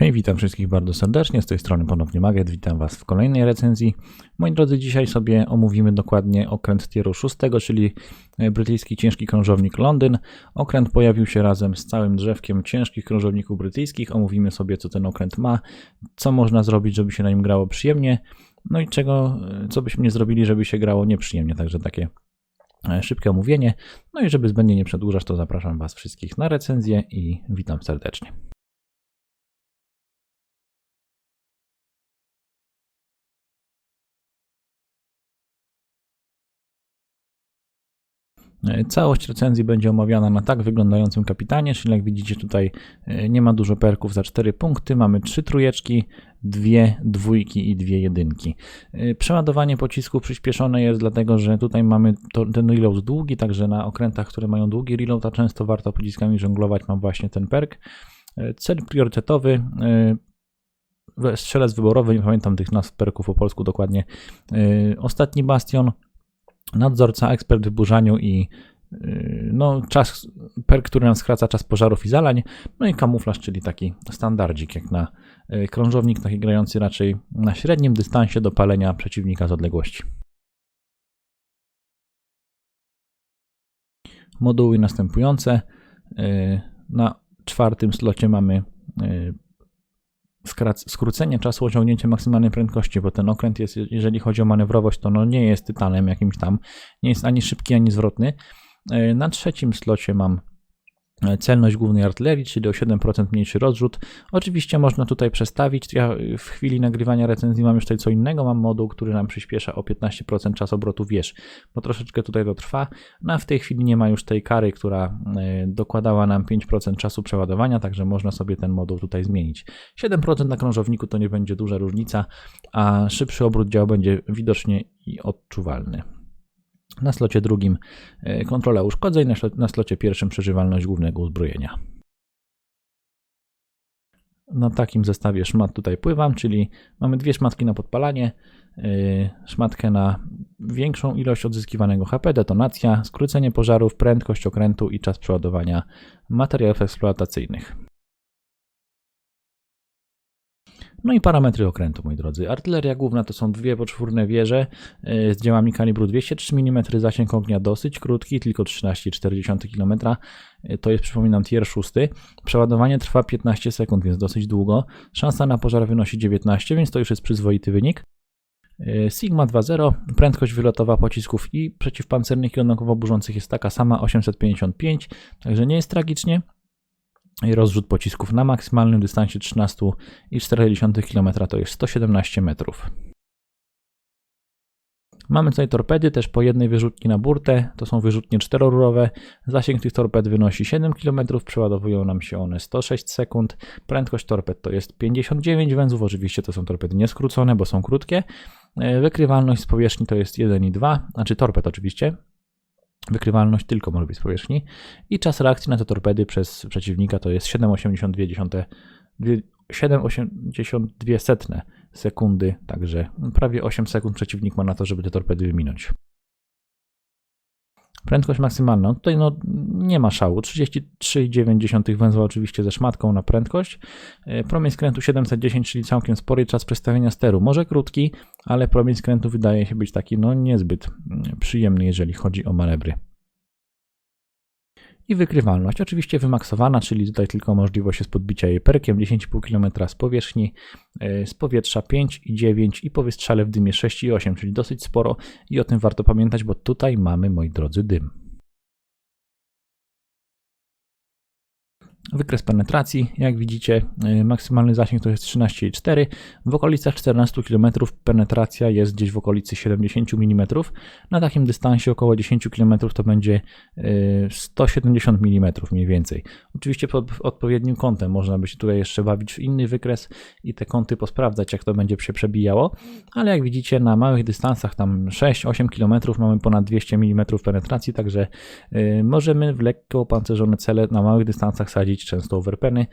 Hej, witam wszystkich bardzo serdecznie. Z tej strony ponownie Maget. Witam Was w kolejnej recenzji. Moi drodzy, dzisiaj sobie omówimy dokładnie okręt tieru 6, czyli brytyjski ciężki krążownik Londyn. Okręt pojawił się razem z całym drzewkiem ciężkich krążowników brytyjskich. Omówimy sobie, co ten okręt ma, co można zrobić, żeby się na nim grało przyjemnie, no i czego, co byśmy nie zrobili, żeby się grało nieprzyjemnie. Także takie e, szybkie omówienie. No i żeby zbędnie nie przedłużać, to zapraszam Was wszystkich na recenzję i witam serdecznie. Całość recenzji będzie omawiana na tak wyglądającym kapitanie, czyli jak widzicie tutaj e, nie ma dużo perków za 4 punkty, mamy 3 trójeczki, dwie dwójki i dwie jedynki. E, przeładowanie pocisków przyspieszone jest dlatego, że tutaj mamy to, ten reload długi, także na okrętach, które mają długi reload, a często warto pociskami żonglować, mam właśnie ten perk. E, cel priorytetowy, strzelec wyborowy, nie pamiętam tych nazw perków po polsku dokładnie, ostatni bastion, nadzorca, ekspert w wyburzaniu i yy, no, czas, perk, który nam skraca czas pożarów i zalań, no i kamuflaż, czyli taki standardzik jak na yy, krążownik, taki grający raczej na średnim dystansie do palenia przeciwnika z odległości. Moduły następujące. Yy, na czwartym slocie mamy skrócenie czasu osiągnięcia maksymalnej prędkości, bo ten okręt jest, jeżeli chodzi o manewrowość, to no nie jest tytanem jakimś tam, nie jest ani szybki, ani zwrotny. E, na trzecim slocie mam celność głównej artylerii, czyli o 7% mniejszy rozrzut. Oczywiście można tutaj przestawić. Ja w chwili nagrywania recenzji mam już tutaj co innego. Mam moduł, który nam przyspiesza o 15% czas obrotu wież, bo troszeczkę tutaj to trwa. No a w tej chwili nie ma już tej kary, która e, dokładała nam 5% czasu przeładowania, także można sobie ten moduł tutaj zmienić. 7% na krążowniku to nie będzie duża różnica, a szybszy obrót dział będzie widocznie i odczuwalny. Na slocie drugim e, kontrola uszkodzeń, na slocie pierwszym przeżywalność głównego uzbrojenia. Na takim zestawie szmat tutaj pływam, czyli mamy dwie szmatki na podpalanie, e, szmatkę na większą ilość odzyskiwanego HP, detonacja, skrócenie pożarów, prędkość okrętu i czas przeładowania materiałów eksploatacyjnych. No i parametry okrętu, moi drodzy. Artyleria główna to są dwie poczwórne wieże e, z działami kalibru 203 mm, zasięg ognia dosyć krótki, tylko 13,4 km. E, to jest, przypominam, tier 6. Przeładowanie trwa 15 sekund, więc dosyć długo. Szansa na pożar wynosi 19, więc to już jest przyzwoity wynik. E, Sigma 2.0, prędkość wylotowa pocisków i przeciwpancernych i burzących jest taka sama 855, także nie jest tragicznie rozrzut pocisków na maksymalnym dystansie 13,4 km to jest 117 metrów. Mamy tutaj torpedy też po jednej wyrzutni na burtę, to są wyrzutnie czterorurowe. Zasięg tych torped wynosi 7 km, przeładowują nam się one 106 sekund. Prędkość torped to jest 59 węzłów, oczywiście to są torpedy nieskrócone, bo są krótkie. E, wykrywalność z powierzchni to jest 1,2, znaczy torped oczywiście, Wykrywalność tylko może być z powierzchni i czas reakcji na te torpedy przez przeciwnika to jest 7,82 setne sekundy, także prawie 8 sekund przeciwnik ma na to, żeby te torpedy wyminąć. Prędkość maksymalna, tutaj no nie ma szału, 33,9 węzła oczywiście ze szmatką na prędkość. E, promień skrętu 710, czyli całkiem spory czas przestawienia steru. Może krótki, ale promień skrętu wydaje się być taki no niezbyt mm, przyjemny, jeżeli chodzi o manewry i wykrywalność. Oczywiście wymaksowana, czyli tutaj tylko możliwość jest podbicia jej perkiem 10,5 km z powierzchni, e, z powietrza 5,9 i po wystrzale w dymie 6,8, czyli dosyć sporo i o tym warto pamiętać, bo tutaj mamy, moi drodzy, dym. Wykres penetracji, jak widzicie, y, maksymalny zasięg to jest 13,4. W okolicach 14 km penetracja jest gdzieś w okolicy 70 mm. Na takim dystansie około 10 km to będzie 170 y, mm mniej więcej. Oczywiście pod odpowiednim kątem można by się tutaj jeszcze bawić w inny wykres i te kąty posprawdzać, jak to będzie się przebijało, ale jak widzicie na małych dystansach, tam 6-8 km mamy ponad 200 mm penetracji, także y, możemy w lekko opancerzone cele na małych dystansach sadzić często overpeny,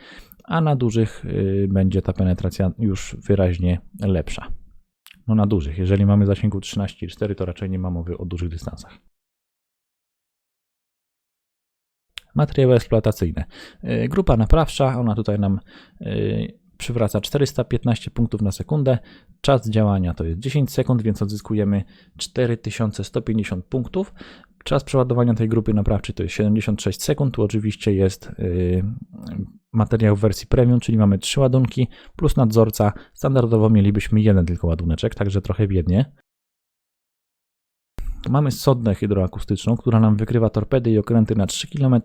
a na dużych y, będzie ta penetracja już wyraźnie lepsza. No na dużych, jeżeli mamy zasięgu 13,4 to raczej nie ma mowy o dużych dystansach. Materiały eksploatacyjne. Y, grupa naprawcza, ona tutaj nam y, przywraca 415 punktów na sekundę. Czas działania to jest 10 sekund, więc odzyskujemy 4150 punktów. Czas przeładowania tej grupy naprawczej to jest 76 sekund. Tu oczywiście jest yy, materiał w wersji premium, czyli mamy 3 ładunki plus nadzorca. Standardowo mielibyśmy jeden tylko ładuneczek, także trochę biednie. Mamy sondę hydroakustyczną, która nam wykrywa torpedy i okręty na 3 km.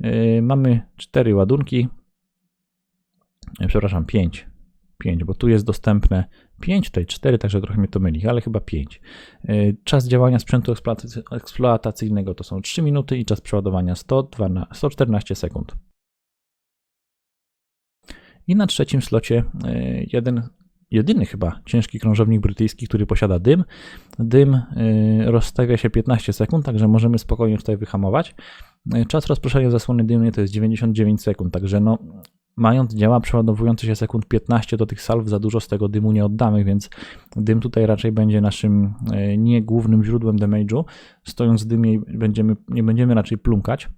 Yy, mamy 4 ładunki. Yy, przepraszam, 5. 5, bo tu jest dostępne 5, tutaj 4, także trochę mnie to myli, ale chyba 5. Yy, Czas działania sprzętu eksploatacy- eksploatacyjnego to są 3 minuty i czas przeładowania 112, 114 sekund. I na trzecim slocie yy, jeden, jedyny chyba ciężki krążownik brytyjski, który posiada dym. Dym rozstawia się 15 sekund, także możemy spokojnie tutaj wyhamować. Czas rozproszenia zasłony dymnej to jest 99 sekund, także no, mając działa przeładowujące się sekund 15 do tych salw, za dużo z tego dymu nie oddamy, więc dym tutaj raczej będzie naszym yy, nie głównym źródłem damage'u. Stojąc w dymie będziemy, nie będziemy raczej plumkać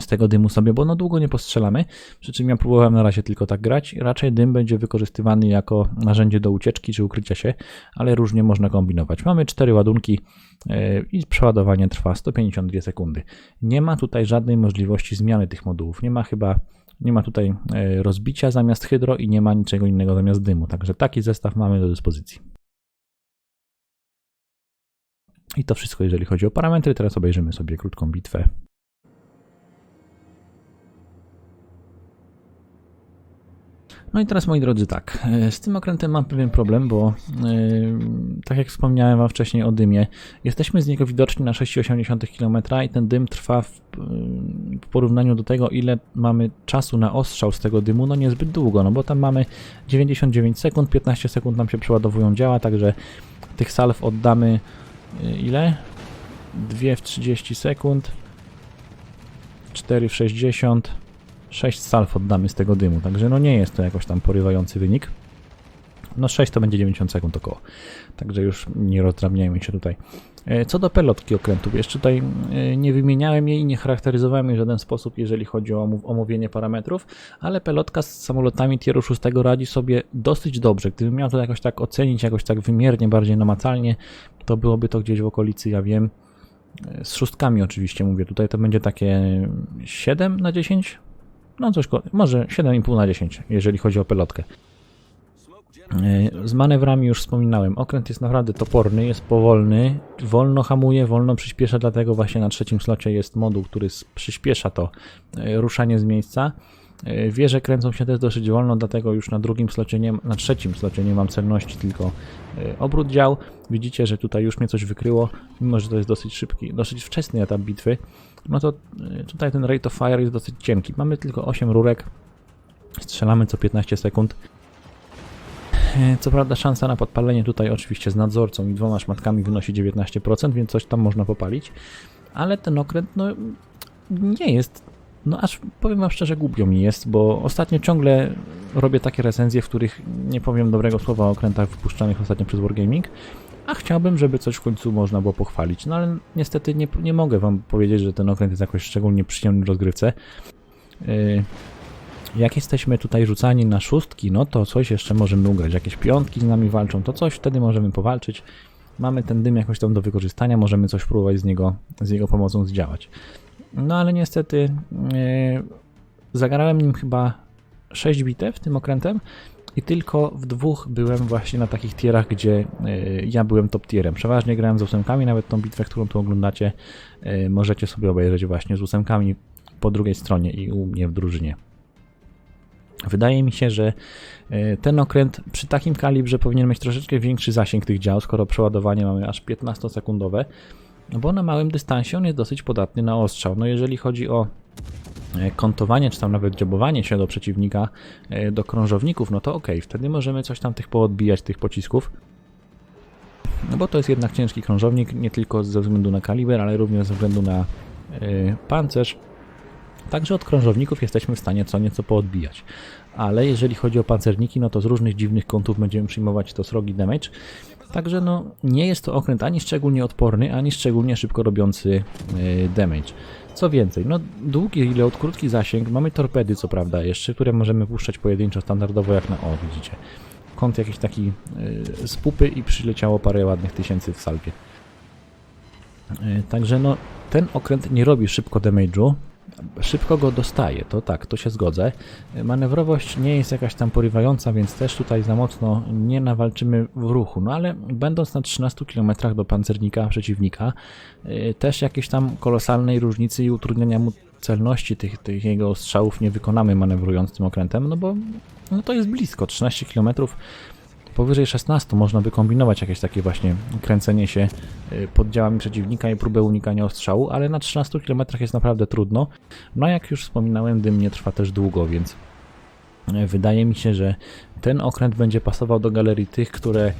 z tego dymu sobie, bo no długo nie postrzelamy, przy czym ja próbowałem na razie tylko tak grać. Raczej dym będzie wykorzystywany jako narzędzie do ucieczki czy ukrycia się, ale różnie można kombinować. Mamy cztery ładunki yy, i przeładowanie trwa 152 sekundy. Nie ma tutaj żadnej możliwości zmiany tych modułów. Nie ma chyba, nie ma tutaj yy, rozbicia zamiast hydro i nie ma niczego innego zamiast dymu. Także taki zestaw mamy do dyspozycji. I to wszystko, jeżeli chodzi o parametry. Teraz obejrzymy sobie krótką bitwę No i teraz moi drodzy tak, e, z tym okrętem mam pewien problem, bo yy, tak jak wspomniałem wam wcześniej o dymie, jesteśmy z niego widoczni na 6,8 km i ten dym trwa w, yy, w porównaniu do tego ile mamy czasu na ostrzał z tego dymu, no niezbyt długo, no bo tam mamy 99 sekund, 15 sekund nam się przeładowują działa, także tych salw oddamy yy, ile? 2 w 30 sekund, 4 w 60 6 salw oddamy z tego dymu, także no nie jest to jakoś tam porywający wynik. No 6 to będzie 90 sekund około, także już nie rozdrabniajmy się tutaj. E, Co do pelotki okrętów, jeszcze tutaj e, nie wymieniałem jej i nie charakteryzowałem jej w żaden sposób, jeżeli chodzi o omów- omówienie parametrów, ale pelotka z samolotami tieru 6 radzi sobie dosyć dobrze. Gdybym miał to jakoś tak ocenić, jakoś tak wymiernie, bardziej namacalnie, to byłoby to gdzieś w okolicy, ja wiem, e, z szóstkami oczywiście mówię, tutaj to będzie takie 7 na 10, no coś, może 7,5 na 10, jeżeli chodzi o pelotkę. E, Z manewrami już wspominałem, okręt jest naprawdę toporny, jest powolny, wolno hamuje, wolno przyspiesza, dlatego właśnie na trzecim slocie jest moduł, który przyspiesza to e, ruszanie z miejsca. E, Wieże kręcą się też dosyć wolno, dlatego już na drugim slocie, nie, na trzecim slocie nie mam celności, tylko e, obrót dział. Widzicie, że tutaj już mnie coś wykryło, mimo że to jest dosyć szybki, dosyć wczesny etap bitwy. No to e, tutaj ten rate of fire jest dosyć cienki. Mamy tylko 8 rurek, strzelamy co 15 sekund. Co prawda szansa na podpalenie tutaj oczywiście z nadzorcą i dwoma szmatkami wynosi 19%, więc coś tam można popalić. Ale ten okręt no, nie jest, no aż powiem wam szczerze głupio mi jest, bo ostatnio ciągle robię takie recenzje, w których nie powiem dobrego słowa o okrętach wypuszczanych ostatnio przez Wargaming, a chciałbym, żeby coś w końcu można było pochwalić. No ale niestety nie, nie mogę wam powiedzieć, że ten okręt jest jakoś szczególnie przyjemny w rozgrywce. Yy, jak jesteśmy tutaj rzucani na szóstki, no to coś jeszcze możemy ugrać. Jakieś piątki z nami walczą, to coś wtedy możemy powalczyć. Mamy ten dym jakoś tam do wykorzystania, możemy coś próbować z niego, z jego pomocą zdziałać. No ale niestety yy, zagrałem nim chyba 6 bitew tym okrętem i tylko w dwóch byłem właśnie na takich tierach, gdzie yy, ja byłem top tierem. Przeważnie grałem z ósemkami, nawet tą bitwę, którą tu oglądacie, yy, możecie sobie obejrzeć właśnie z ósemkami po drugiej stronie i u mnie w drużynie. Wydaje mi się, że e, ten okręt przy takim kalibrze powinien mieć troszeczkę większy zasięg tych dział, skoro przeładowanie mamy aż 15-sekundowe, no bo na małym dystansie on jest dosyć podatny na ostrzał. No jeżeli chodzi o e, kontowanie, czy tam nawet dziobowanie się do przeciwnika, e, do krążowników, no to ok, wtedy możemy coś tam tych poodbijać, tych pocisków. No bo to jest jednak ciężki krążownik, nie tylko ze względu na kaliber, ale również ze względu na e, pancerz. Także od krążowników jesteśmy w stanie co nieco poodbijać. Ale jeżeli chodzi o pancerniki, no to z różnych dziwnych kątów będziemy przyjmować to srogi damage. Także no, nie jest to okręt ani szczególnie odporny, ani szczególnie szybko robiący yy, damage. Co więcej, no długi lot, krótki zasięg, mamy torpedy co prawda jeszcze, które możemy puszczać pojedynczo, standardowo jak na, o widzicie, kąt jakiś taki yy, z pupy i przyleciało parę ładnych tysięcy w salpie. Yy, Także no, ten okręt nie robi szybko damage'u, szybko go dostaje, to tak, to się zgodzę. Manewrowość nie jest jakaś tam porywająca, więc też tutaj za mocno nie nawalczymy w ruchu, no ale będąc na 13 km do pancernika przeciwnika, yy, też jakiejś tam kolosalnej różnicy i utrudniania mu celności tych, tych jego strzałów nie wykonamy manewrując tym okrętem, no bo no to jest blisko, 13 km powyżej 16 można by kombinować jakieś takie właśnie kręcenie się y, pod działami przeciwnika i próbę unikania ostrzału, ale na 13 km jest naprawdę trudno. No jak już wspominałem, dym nie trwa też długo, więc wydaje mi się, że ten okręt będzie pasował do galerii tych, które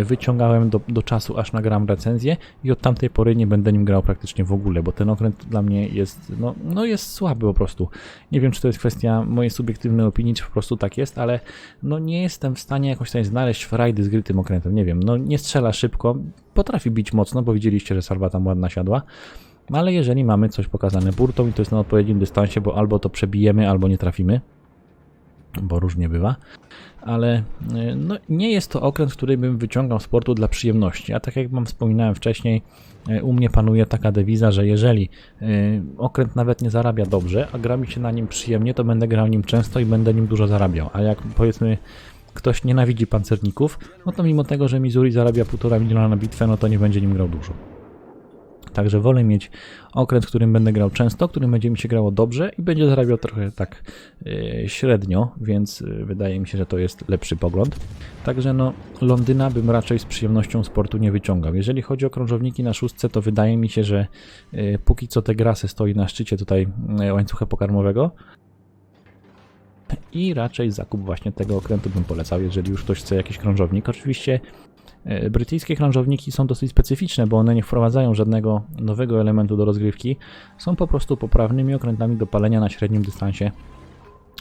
y, wyciągałem do, do czasu, aż nagram recenzję i od tamtej pory nie będę nim grał praktycznie w ogóle, bo ten okręt dla mnie jest, no, no jest słaby po prostu. Nie wiem, czy to jest kwestia mojej subiektywnej opinii, czy po prostu tak jest, ale no nie jestem w stanie jakoś tutaj znaleźć frajdy z gry tym okrętem, nie wiem, no nie strzela szybko, potrafi bić mocno, bo widzieliście, że salwa tam ładna siadła, ale jeżeli mamy coś pokazane burtą i to jest na odpowiednim dystansie, bo albo to przebijemy, albo nie trafimy, bo różnie bywa, ale y, no, nie jest to okręt, który bym wyciągał z portu dla przyjemności. A tak jak wam wspominałem wcześniej, y, u mnie panuje taka dewiza, że jeżeli y, okręt nawet nie zarabia dobrze, a gra mi się na nim przyjemnie, to będę grał nim często i będę nim dużo zarabiał. A jak powiedzmy ktoś nienawidzi pancerników, no to mimo tego, że Missouri zarabia 1,5 miliona na bitwę, no to nie będzie nim grał dużo. Także wolę mieć okręt, w którym będę grał często, którym będzie mi się grało dobrze i będzie zarabiał trochę tak yy, średnio, więc yy, wydaje mi się, że to jest lepszy pogląd. Także no, Londyna bym raczej z przyjemnością sportu nie wyciągał. Jeżeli chodzi o krążowniki na szóstce, to wydaje mi się, że yy, póki co te grasy stoi na szczycie tutaj yy, łańcucha pokarmowego. I raczej zakup właśnie tego okrętu bym polecał, jeżeli już ktoś chce jakiś krążownik. Oczywiście E, Brytyjskie krążowniki są dosyć specyficzne, bo one nie wprowadzają żadnego nowego elementu do rozgrywki. Są po prostu poprawnymi okrętami do palenia na średnim dystansie.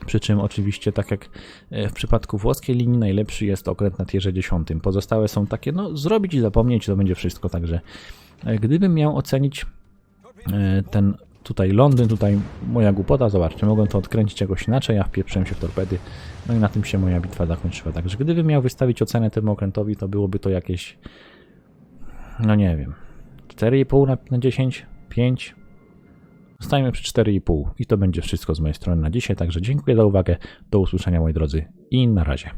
Przy czym oczywiście, tak jak e, w przypadku włoskiej linii, najlepszy jest okręt na tierze 10. Pozostałe są takie, no zrobić i zapomnieć, to będzie wszystko. Także e, gdybym miał ocenić e, ten tutaj Londyn, tutaj moja głupota, zobaczcie, mogłem to odkręcić jakoś inaczej, ja wpieprzyłem się w torpedy, no i na tym się moja bitwa zakończyła. Także gdybym miał wystawić ocenę temu okrętowi, to byłoby to jakieś, no nie wiem, 4,5 na, na 10, 5, Zostajemy przy 4,5 i to będzie wszystko z mojej strony na dzisiaj, także dziękuję za uwagę, do usłyszenia moi drodzy i na razie.